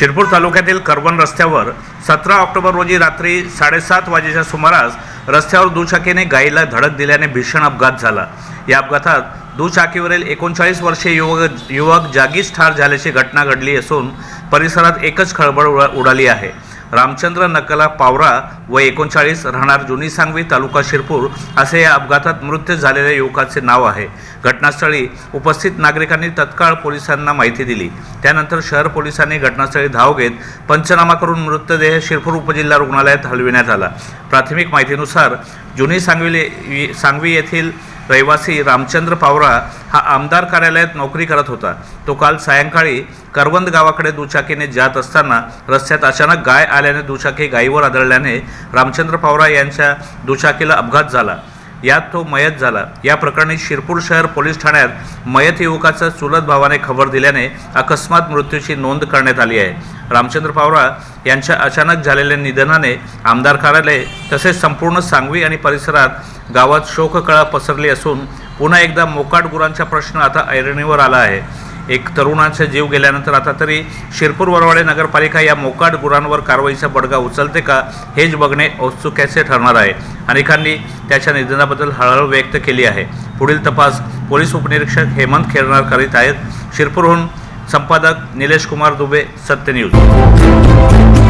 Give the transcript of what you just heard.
शिरपूर तालुक्यातील करवण रस्त्यावर सतरा ऑक्टोबर रोजी रात्री साडेसात वाजेच्या सुमारास रस्त्यावर दुचाकीने गायीला धडक दिल्याने भीषण अपघात झाला. या अपघातात दुचाकीवरील एकोणचाळीस वर्षीय युवक युवक जागीच ठार झाल्याची घटना घडली असून परिसरात एकच खळबळ उडा उडाली आहे. रामचंद्र नकला पावरा व एकोणचाळीस राहणार जुनी सांगवी तालुका शिरपूर असे या अपघातात मृत्यू झालेल्या युवकाचे नाव आहे. घटनास्थळी उपस्थित नागरिकांनी तत्काळ पोलिसांना माहिती दिली. त्यानंतर शहर पोलिसांनी घटनास्थळी धाव घेत पंचनामा करून मृतदेह शिरपूर उपजिल्हा रुग्णालयात हलविण्यात आला. प्राथमिक माहितीनुसार जुनी सांगवी सांगवी येथील रहिवासी रामचंद्र पावरा हा आमदार कार्यालयात नोकरी करत होता. तो काल सायंकाळी करवंद गावाकडे दुचाकीने जात असताना रस्त्यात अचानक गाय आल्याने दुचाकी गायीवर आदळल्याने रामचंद्र पावरा यांच्या दुचाकीला अपघात झाला. यात तो मयत झाला. या प्रकरणी शिरपूर शहर पोलीस ठाण्यात मयत युवकाचा चुलत भावाने खबर दिल्याने अकस्मात मृत्यूची नोंद करण्यात आली आहे. रामचंद्र पावरा यांच्या अचानक झालेल्या निधनाने आमदार कार्यालय तसेच संपूर्ण सांगवी आणि परिसरात गावात शोककळा पसरली असून पुन्हा एकदा मोकाट गुरांचा प्रश्न आता ऐरणीवर आला आहे. एक तरुणाचा जीव गेल्यानंतर आता तरी शिरपूर वरवाडे नगरपालिका या मोकाट गुरांवर कारवाईचा बडगा उचलते का हेच बघणे औत्सुक्याचे ठरणार आहे. अनेकांनी त्याच्या निधनाबद्दल हळहळ व्यक्त केली आहे. पुढील तपास पोलीस उपनिरीक्षक हेमंत खेरणार करीत आहेत. शिरपूरहून संपादक निलेश कुमार दुबे सत्य न्यूज.